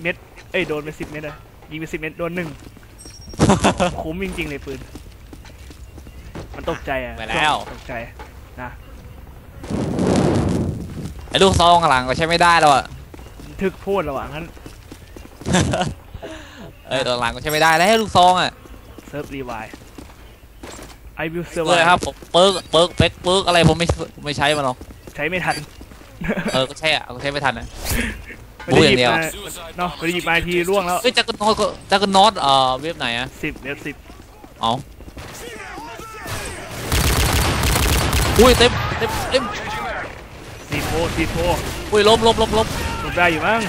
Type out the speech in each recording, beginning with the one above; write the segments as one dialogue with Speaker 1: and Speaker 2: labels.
Speaker 1: เม็ด เอ้ยโดนไปสิบเม็ดอะยิงไปสิบเม็ดโดนหนึ่งคุ้มจริงๆเลยปืน มันตกใจอะ
Speaker 2: ไปแล้ว
Speaker 1: ตกใจนะ
Speaker 2: ไอ้ลูกซองข้างหลังก็ใช้ไม่ได้แล้วอะ
Speaker 1: ทึกพูดระหว่างนั้น
Speaker 2: เอ้ยตัวหลังก็ใช้ไม่ได้แล้วให้ลูกซองอะ
Speaker 1: เซิร์ฟรีไวไอวิวเซอร์
Speaker 2: เลยครับผมเปิร์กเปิร์กเป๊กเปิร์กอะไรผมไม่ไม่ใช้มันหรอก
Speaker 1: ใช้ไม่ทัน
Speaker 2: เออก็ใช่อะก็ใช้ไม่ทันนะ
Speaker 1: ไม่ได้หยิ บ
Speaker 2: พูดอย่างเดียว
Speaker 1: มาเนาะไม่ได้หยิบมาทีร่วงแล้ว
Speaker 2: เอ้ยจักรนอตก็จักรนอตเอ่อเว็บไหนอะ
Speaker 1: สิบเม็ดสิบ
Speaker 2: เอาอุ้ยเต็มเต็มเต็ม
Speaker 1: สีโพสีโพ
Speaker 2: อุ้ยล้มล้มล้มล้ม
Speaker 1: หลุดได้อยู่มั้ง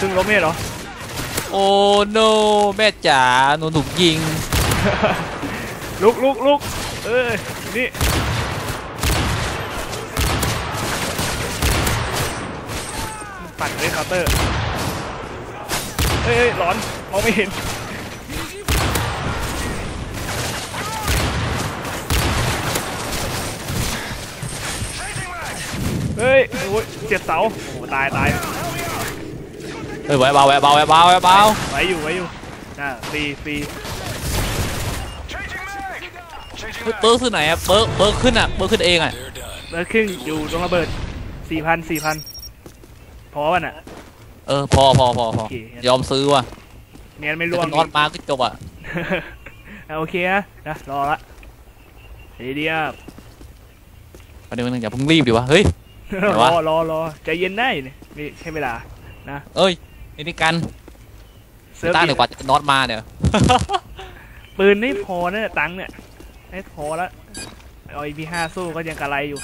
Speaker 1: ซึ่งล้มเม็ดเหรอ
Speaker 2: โอ้โนแม่จ๋าหนูถูกยิง
Speaker 1: ลุกลุกลุกเอ้ยนี่ ปั่นเลยเคาน์เตอร์เฮ้ยเฮ้ยร้อนมองไม่เห็นเฮ้ยโอ้ยเจ็บเสาโอ้โหตายตาย
Speaker 2: เฮ้ยไว้เบาไว้เบาไว้เบาไว้เบา
Speaker 1: ไว้อยู่ไว้อยู่น่าฟรีฟรี
Speaker 2: เฮ้ยเปิร์กขึ้นไหนอะเปิร์กเปิร์กขึ้นอะเปิร์กขึ้นเองอะ
Speaker 1: แล้วครึ่งอยู่ตรงระเบิดสี่พันสี่พันพ อป่ะน่ะ
Speaker 2: เออ พอพอพอพอ
Speaker 1: โอเค
Speaker 2: ยอมซื้อว่ะ
Speaker 1: เนียนไม่
Speaker 2: จั
Speaker 1: ร่ว
Speaker 2: ก
Speaker 1: ง
Speaker 2: รนอตมาก็จบอะ
Speaker 1: อะโอเคนะนะรอละเดียว
Speaker 2: ประเด็นนึงอย่าเพิ่งรีบดิวะ เฮ้ย ไหน
Speaker 1: ร
Speaker 2: วะ
Speaker 1: อรอรอใจเย็นได้นี่มีแค่เวลา
Speaker 2: เอ้ยไอ้นี่กัน
Speaker 1: เซิร์ฟ
Speaker 2: ต้าน
Speaker 1: ดี
Speaker 2: ดีกว่าจักรนอตมาเนี่ย
Speaker 1: ปืนไม่พอนะเนี่ยตังค์เนี่ยไม่พอละเอาอีพีห้าสู้ก็ยังกระไรอยู่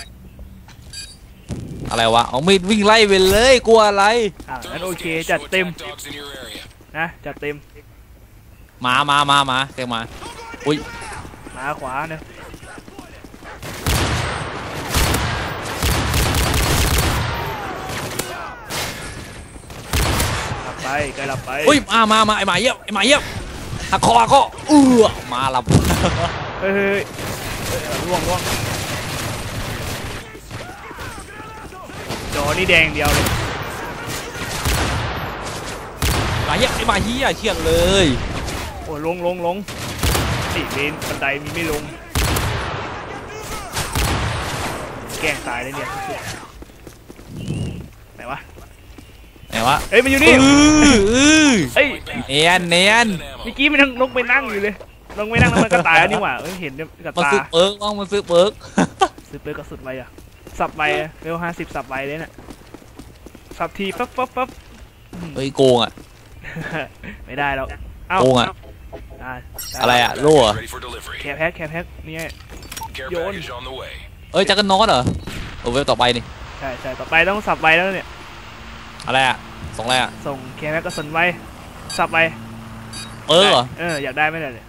Speaker 2: อะไรวะเอามีดวิ่งไล่ไปเลยกลัวอะไร
Speaker 1: อะงั้นโอเคจัดเต็มนะจัดเต็ม
Speaker 2: มามามามาเรียกมา
Speaker 1: มาขวาเนี่ยหลับไปไกลหลับไป
Speaker 2: อุ้ยมามามาไอหมาเยี่ยมไอหมาเยี่ยมหักคอหักคอเออมาหลับ
Speaker 1: เฮ้ยเฮ้ยเฮ้ยเฮ้ยล่วงล่วงจอ นี่แดงเดียวเลย
Speaker 2: หมาเยี่ยมไอหมาเหี้ยเชี่ยเลย
Speaker 1: โอ้ยลงลงลงนี่เลนบันไดมีไม่ลง แกล้งตายเลยเนี่ยไหนวะ
Speaker 2: ไหนวะ
Speaker 1: เฮ้ยมันอยู่
Speaker 2: เอ
Speaker 1: นี่
Speaker 2: อเออ
Speaker 1: เฮ้ย
Speaker 2: เนียนเนียน
Speaker 1: เมื่อกี้มันยังลงไปนั่งอยู่เลยลงไปนั่งแล้วมันก็ตายแล้วนี่หว่าเอ้ยเห็นกับ
Speaker 2: มา
Speaker 1: ตา
Speaker 2: ซื้อเปิร์กบ้างมาซื้อเปิร์ก
Speaker 1: ซื้อเปิร์กก็สุดไปอะสับไปอะเร็วห้าสิบสับไปเลยเนี่ย สับทีปั๊บปั๊บปั๊บ
Speaker 2: เฮ้ยโกงอะ
Speaker 1: ไม่ได้แล้วเอ้า
Speaker 2: โกงอะ
Speaker 1: ได้ด้
Speaker 2: อะไรอะโล่อะ
Speaker 3: Ready for delivery.
Speaker 1: แคร์แพ็คแคร์แพ็คนี่ไง
Speaker 3: Care
Speaker 1: Yawn.
Speaker 3: package on the way.
Speaker 2: เอ้ยจักรนอตเหรอเออเว็บต่อไปนี่
Speaker 1: ใช่ใช่ต่อไปต้องสับไปแล้วเนี่ย
Speaker 2: อะไรอะส่งอะไรอะ
Speaker 1: ส่งแคร์แพ็คก็สนไว้ สับไป
Speaker 2: เออเหรอ
Speaker 1: เอออยากได้ไหมล่ะเนี่ย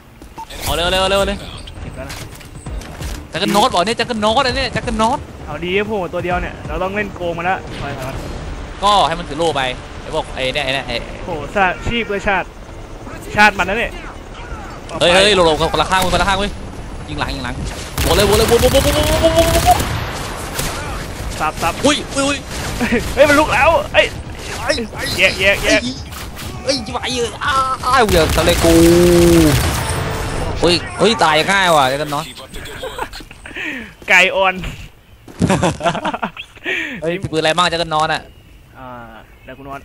Speaker 2: เอาเร็วเร็วเร็วเร็ว
Speaker 1: เก็บแล้วนะ
Speaker 2: จักรนอตบอกเนี่ยจักรนอตอันนี้จักรนอต
Speaker 1: เอาดีโผล่ตัวเดียวเนี่ย เราต้องเล่นโกงมาแล้วถอยถอย
Speaker 2: ก็ให้มันถือโล่ไปไอ้พวกไอ้เนี่ยไอ้เนี่ยไอ้
Speaker 1: โหสาชีพเลยชาติ ชาติมันนะเนี่ย
Speaker 2: เฮ้ยเฮ้ยโลโลคนละข้างคนละข้างเว้ยยิงหลังยิงหลังวนเลยวนเลยวนวนวนวนวนวนวน
Speaker 1: สับสับ
Speaker 2: อุ้ยอุ้ยอุ้ย
Speaker 1: เฮ้ยมันลุกแล้วเอ้ยแยกแยกแยก
Speaker 2: เฮ้ยไหวเยอะอ้าวเดี๋ยวทะเลกูเฮ้ยเฮ้ยตายง่ายว่ะเดี๋ยวกั
Speaker 3: นเนาะ
Speaker 1: ไก่อ่อน
Speaker 2: เฮ้ยปืนอะไรบ้างจะกันนอนอะ
Speaker 1: อ่าเดี๋ยวคุณนอน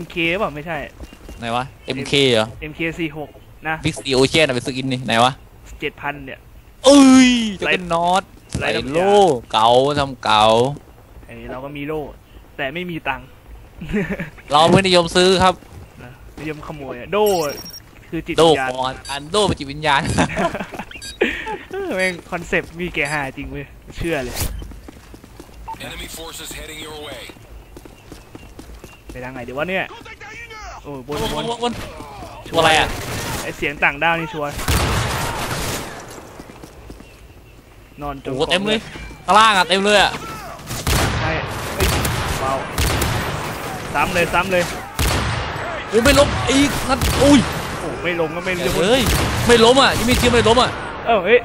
Speaker 1: MK เปล่าไม่ใช่
Speaker 2: ไหนวะ MK เหรอ
Speaker 1: MK46 นะ
Speaker 2: Big C Ocean อะไปซื้อกินนี่ไหนวะ
Speaker 1: 7,000เนี่ย
Speaker 2: เอ้ยจักรนอต
Speaker 1: ไร
Speaker 2: ใส่
Speaker 1: น้ำยา
Speaker 2: โล่เก๋าทำเก๋า
Speaker 1: ไอ้เราก็มีโล่แต่ไม่มีตังค์
Speaker 2: เราไม่นิยมซื้อครับ
Speaker 1: นะนิยมขโมยอะโดคือจิต
Speaker 2: โด
Speaker 1: วิญญาณ
Speaker 2: ก่อนอันโดเป็นจิตวิญญาณ
Speaker 1: เออแม่งคอนเซปต์มีแก่หาจริงเว้ยเชื่อเลย ไปทางไหนเดี๋ยววะเนี่ยโอ้ยบนบน
Speaker 2: วนชัวร์อะไรอะ
Speaker 1: ไอเสียงต่างด้าวนี่ชัวร์นอนจ
Speaker 2: โอ้
Speaker 1: ม
Speaker 2: โหเต็มเลยข้างล่างอะเต็มเลยอะ
Speaker 1: ใช่เอ้ยเบาซ้ำเลยซ้ำเลย
Speaker 2: โอ้ไม่ล้มอีกนั่นอุ้ย
Speaker 1: โอ้ไม่ลงก็ไม่ลง
Speaker 2: เฮ้ยไม่ล้มอะยังมีทีมไม่ล้มอะ
Speaker 1: เอ้าเฮ้ย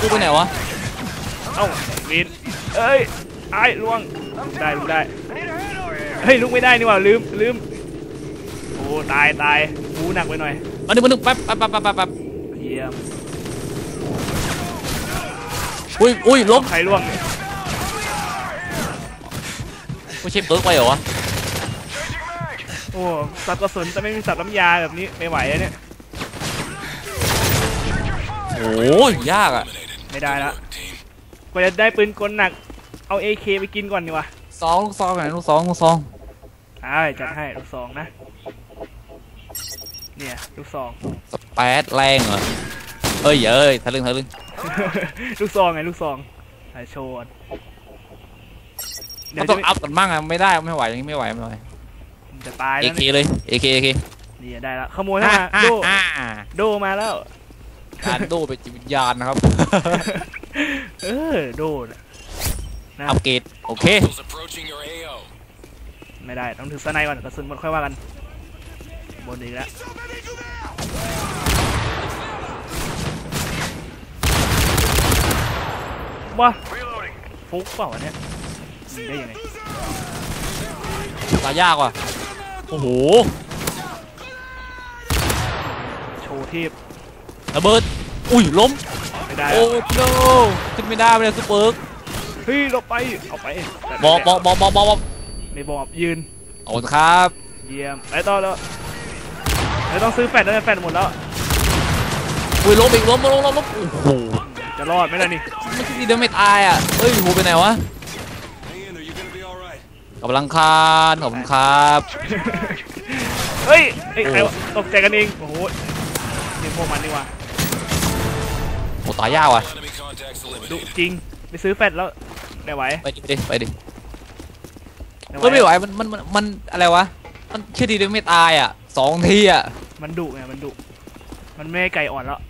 Speaker 2: กูไปไหนวะ
Speaker 1: เอ้าวินเอ้ยไอ้ล่วงได้ลุกได้ เฮ้ยลุกไม่ได้นี่หว่าลืมลืมโอ้อ้ตายตายกูหนักไปหน่อย
Speaker 2: มาหนึ่งมาหนึ่งแป๊บแป๊บแป๊บแป๊บแป๊บแป๊บ
Speaker 1: เยี่ยม
Speaker 2: อุ้ยอุ้ยล้ม
Speaker 1: ใครร่วง
Speaker 2: ไม่ใช่เปิร์กไปเหรอวะ
Speaker 1: โอ้สับกระสุนแต่ไม่มีสับน้ำยาแบบนี้ไม่ไหวอะเนี่ย
Speaker 2: โอ้ยยากอะ
Speaker 3: Eliminated.
Speaker 1: ไม่ได้ละ
Speaker 3: Good work, team.
Speaker 1: กว่าจะได้ปืนกลหนักเอา AK ไปกินก่อนดีกว่า
Speaker 2: สองลูกซองไหนลูกซองลูกซอง
Speaker 1: ใช่จัดให้ลูกซองนะ เนี่ยลูกซอง
Speaker 2: สแปดแรงเหรอเอ้ยเอ้ยทะลึ่งทะลึ่ง
Speaker 1: ลูกซองไงลูกซองถ่ายโชว์ก่อนเดี๋
Speaker 2: มั
Speaker 1: ย
Speaker 2: น
Speaker 1: ว
Speaker 2: ต้
Speaker 1: จะ
Speaker 2: องอัพกันบ้างอะไม่ได้ไม่ไหวอย่างนี้ไม่ไหวไม่ไหว
Speaker 1: จะตาย
Speaker 2: เอ
Speaker 1: แล้ว
Speaker 2: เค
Speaker 1: เนี่ย
Speaker 2: เลยเอเคเอเค
Speaker 1: นี่ได้ละขโมยเข้ามาโดโดมาแล้ว
Speaker 2: การโดเป็นจิตวิญญาณนะครับ
Speaker 1: เออโดน่ะ นะ
Speaker 2: อัปเกรดโอเค
Speaker 3: Hostiles approaching your AO.
Speaker 1: ไม่ได้ต้องถือสไนก่อนกระสุนหมดค่อยว่ากัน บนอีกแล้วว้าฟุกเปล่าวะเนี่ยยิงได้ยังไง
Speaker 2: ตายากว่ะ โอ้โห
Speaker 1: โชว์เทพ
Speaker 2: ระเบิด อุ้ยล้ม
Speaker 1: ไม่ได้
Speaker 2: โอ้
Speaker 1: แล้ว
Speaker 2: โนขึ้นไม่ได้ไม่ได้ซุปเปอร์
Speaker 1: เฮ้ยเราไปเอาไป
Speaker 2: บอกบอกบอกบอกบอก
Speaker 1: ไม่บอกยืน
Speaker 2: ขอบคุณครับ
Speaker 1: เยี่ยมไปต่อแล้วไม่ต้องซื้อแฟดแล้วนะแฟดหมดแล้ว
Speaker 2: อุ้ยล้มอีกล้มล้มล้มล้มโอ้โห
Speaker 1: จะรอดไหมล่ะนี่
Speaker 2: ไม่คิดดีเดี๋ยวไม่ตายอะเอ้ยหูไปไหนวะ
Speaker 3: Hang in there. You're gonna be all right.
Speaker 2: กำลังคานขอบคุณครับ
Speaker 1: เฮ้ยเอ้ยใครวะตกใจกันเองโอ้โหนี่พวกมันนี่ว่ะ
Speaker 2: โอ้ตายยากว่ะ
Speaker 3: Enemy contacts
Speaker 1: ดุ
Speaker 3: eliminated.
Speaker 1: จริงไปซื้อแฟดแล้ว ไม่ไหว
Speaker 2: ไปดิไปดิไปดิ
Speaker 1: ไม่
Speaker 2: เฮ้ยไม่ไหวมันมันมันมันอะไรวะมันเชื่อดีเดี๋ยวไม่ตายอะสองทีอะ
Speaker 1: มันดุไงมันดุมันไม่ให้ไก่อ่อนแล้ว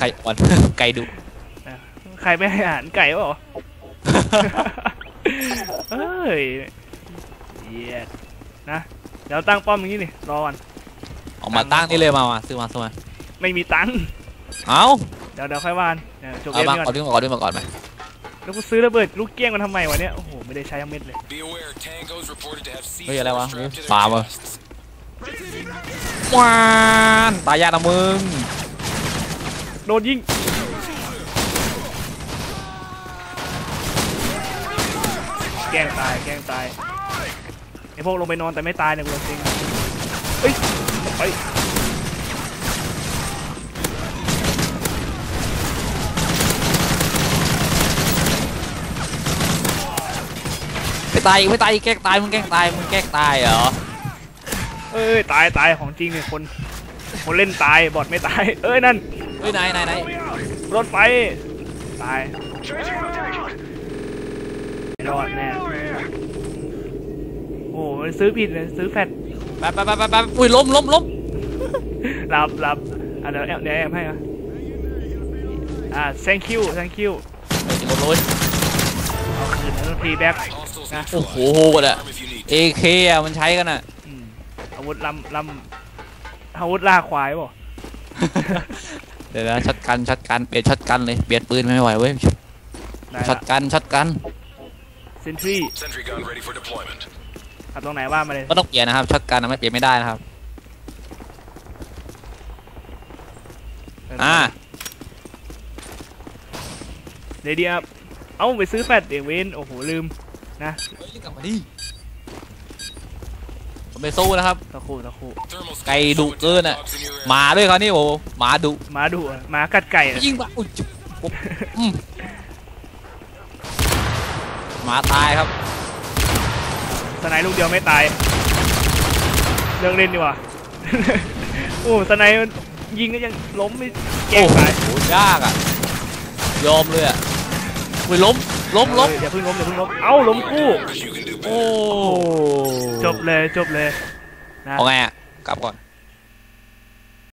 Speaker 2: ไก่อ่อน ไก่ดุ
Speaker 1: ใครไม่ให้อาหารไก่วะเอ้ยเยียดนะ เดี๋ยวตั้งป้อมอย่างนี้นี่รอก่อน
Speaker 2: ออกมาตั้งนี่เลยมามาซื้อมาซื้อมา
Speaker 1: ไม่มีตังค์
Speaker 2: เอ้า
Speaker 1: เดี๋ยวเดี๋ยวค่อยวานเดี๋ยวจบ
Speaker 2: เอา
Speaker 1: เกม
Speaker 2: มา
Speaker 1: นี้
Speaker 2: ก่
Speaker 1: ก่
Speaker 2: อ
Speaker 1: อนน
Speaker 2: ดึงมาก่อนดึงมาก่อนไหม
Speaker 1: แล้วกูซื้อระเบิดลูกเกี้ยงมันทำไมวะเนี่ย โอ้โห ไม่ได้ใช้ทั้งเม็ดเลย
Speaker 3: Be aware, tangos reported to have
Speaker 2: เฮ้ยอะไรวะ
Speaker 3: C4 strapped to
Speaker 2: ปลา
Speaker 3: their
Speaker 2: วะ
Speaker 3: chests.
Speaker 2: ว้านตายยากนะมึง
Speaker 1: โดนยิง แกล้งตาย แกล้งตาย ไอพวกลงไปนอนแต่ไม่ตายเนี่ยกูจริงเฮ้ยไป
Speaker 2: ไม่ตายอีกไม่ตายอีกแกล้งตายมึงแกล้งตายมึงแกล้งตายเหรอ
Speaker 1: เอ้ยตายตายของจริงเนี่ยคนคนเล่นตายบอดไม่ตายเอ้ยนั่น
Speaker 2: เฮ้ยไหนไหนไหน
Speaker 1: รถไฟตายไม่รอดแน่โอ้ยซื้อผิดเลยซื้อแฟต
Speaker 2: แป๊บแป๊บแป๊บแป๊บแป๊บอุ้ยล้มล้มล้ม
Speaker 1: รับรับอะเดี๋ยวแอมเดี๋ยวแอมให้อะอ่า thank you thank you
Speaker 2: เฮ้ย ล้มเลย
Speaker 1: เอาคืนแล้วพีแบ็ก
Speaker 3: Hostiles
Speaker 1: Ah.
Speaker 3: need
Speaker 2: โอ้โห
Speaker 3: trouble.
Speaker 2: โหดอะ
Speaker 3: Arm if you need.
Speaker 2: เอเคอะมันใช้กันอะ
Speaker 1: อาวุธลำลำอาวุธล่าควายเปล่า
Speaker 2: เดี๋ยวนะช็อตกันช็อตกันเปลี่ยนช็อตกันเลยเปลี่ยนปืนไม่ไหวเว้ย
Speaker 1: ได้
Speaker 2: ช็อ
Speaker 1: ละ
Speaker 2: ตกันช็อตกัน
Speaker 1: เซนทรี
Speaker 3: Sentry gun ready for deployment.
Speaker 1: เอาตรงไหนว่ามาเลย
Speaker 2: ก็ต้องเปลี่ยนนะครับช็อตกันนะไม่เปลี่ยนไม่ได้นะครับอ่า
Speaker 1: เดี๋ยวดีครับ เอาไปซื้อแฟตเดี๋ยวเวนโอ้โหลืมนะ
Speaker 2: เฮ้ยกลับมาดิผมไปสู้นะครับ
Speaker 1: ตะครู่ตะครู่
Speaker 3: Thermal scan
Speaker 2: ไก่ดุ
Speaker 3: showing
Speaker 2: เกินอะ
Speaker 3: dogs in your
Speaker 2: หมาด้วยเขานี่โอ้โหหมาดุ
Speaker 1: หมาดุอะหมากัดไก่อะ
Speaker 2: ยิงมาอุ้ยจุ๊บปุ๊บอืมหมาตายครับ
Speaker 1: สไนด์ลูกเดียวไม่ตายเลิกเล่นดีกว่าโอ้สไนด์มันยิงก็ยังล้มไม่แกล้
Speaker 2: โอ้
Speaker 1: ง
Speaker 2: โห
Speaker 1: ตาย
Speaker 2: ยากอะยอมเลยอะ อุ้ยล้มล้มล้ม
Speaker 1: เอออย่าเพิ่งล้มอย่าเพิ่งล้มเอ้าล้มคู่
Speaker 3: Because you can do
Speaker 2: โอ้
Speaker 3: better.
Speaker 1: จบเลยจบเลยนะ
Speaker 2: เอาไงอะกลับก่อน